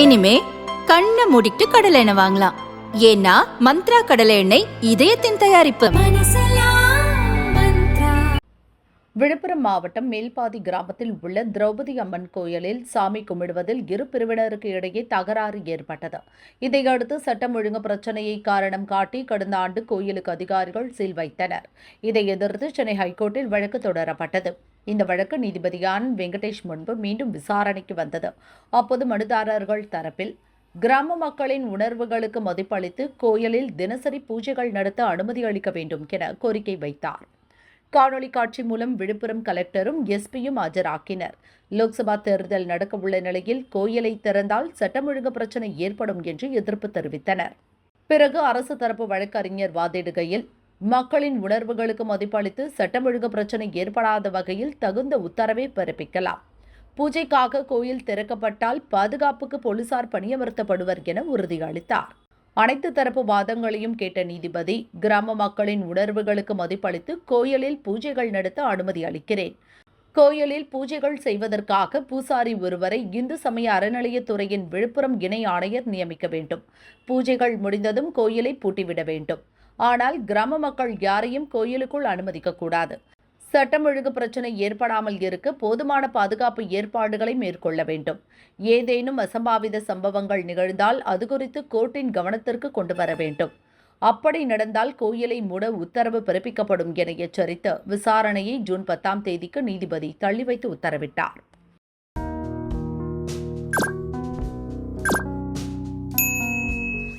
இனிமே கண்ணை மூடிட்டு கடலை எண்ணெய் வாங்கலாம். ஏன்னா மந்த்ரா கடலை எண்ணெய் இதயத்தின் தயாரிப்பு. விழுப்புரம் மாவட்டம் மேல்பாதி கிராமத்தில் உள்ள திரௌபதி அம்மன் கோயிலில் சாமி கும்பிடுவதில் இரு பிரிவினருக்கு இடையே தகராறு ஏற்பட்டது. இதையடுத்து சட்டம் ஒழுங்கு பிரச்சனையை காரணம் காட்டி கடந்த ஆண்டு கோயிலுக்கு அதிகாரிகள் சீல் வைத்தனர். இதை எதிர்த்து சென்னை ஹைகோர்ட்டில் வழக்கு தொடரப்பட்டது. இந்த வழக்கு நீதிபதி ஆனந்த் வெங்கடேஷ் முன்பு மீண்டும் விசாரணைக்கு வந்தது. அப்போது மனுதாரர்கள் தரப்பில் கிராம மக்களின் உணர்வுகளுக்கு மதிப்பளித்து கோயிலில் தினசரி பூஜைகள் நடத்த அனுமதி அளிக்க வேண்டும் என கோரிக்கை வைத்தார். காணொலி காட்சி மூலம் விழுப்புரம் கலெக்டரும் எஸ்பியும் ஆஜராக்கினர். லோக்சபா தேர்தல் நடக்கவுள்ள நிலையில் கோயிலை திறந்தால் சட்டம் ஒழுங்கு பிரச்சினை ஏற்படும் என்று எதிர்ப்பு தெரிவித்தனர். பிறகு அரசு தரப்பு வழக்கறிஞர் வாதிடுகையில் மக்களின் உணர்வுகளுக்கு மதிப்பளித்து சட்டம் ஒழுங்கு பிரச்சனை ஏற்படாத வகையில் தகுந்த உத்தரவை பிறப்பிக்கலாம். பூஜைக்காக கோயில் திறக்கப்பட்டால் பாதுகாப்புக்கு போலீசார் பணியமர்த்தப்படுவர் என உறுதியளித்தார். அனைத்து தரப்பு வாதங்களையும் கேட்ட நீதிபதி கிராம மக்களின் உணர்வுகளுக்கு மதிப்பளித்து கோயிலில் பூஜைகள் நடத்த அனுமதி அளிக்கிறேன். கோயிலில் பூஜைகள் செய்வதற்காக பூசாரி ஒருவரை இந்து சமய அறநிலையத்துறையின் விழுப்புரம் இணை ஆணையர் நியமிக்க வேண்டும். பூஜைகள் முடிந்ததும் கோயிலை பூட்டிவிட வேண்டும். ஆனால் கிராம மக்கள் யாரையும் கோயிலுக்குள் அனுமதிக்கக்கூடாது. சட்டம் ஒழுங்கு பிரச்சனை ஏற்படாமல் இருக்க போதுமான பாதுகாப்பு ஏற்பாடுகளை மேற்கொள்ள வேண்டும். ஏதேனும் அசம்பாவித சம்பவங்கள் நிகழ்ந்தால் அது குறித்து கோர்ட்டின் கவனத்திற்கு கொண்டு வர வேண்டும். அப்படி நடந்தால் கோயிலை மூட உத்தரவு பிறப்பிக்கப்படும் என எச்சரித்து விசாரணையை ஜூன் பத்தாம் தேதிக்கு நீதிபதி தள்ளி வைத்து உத்தரவிட்டார்.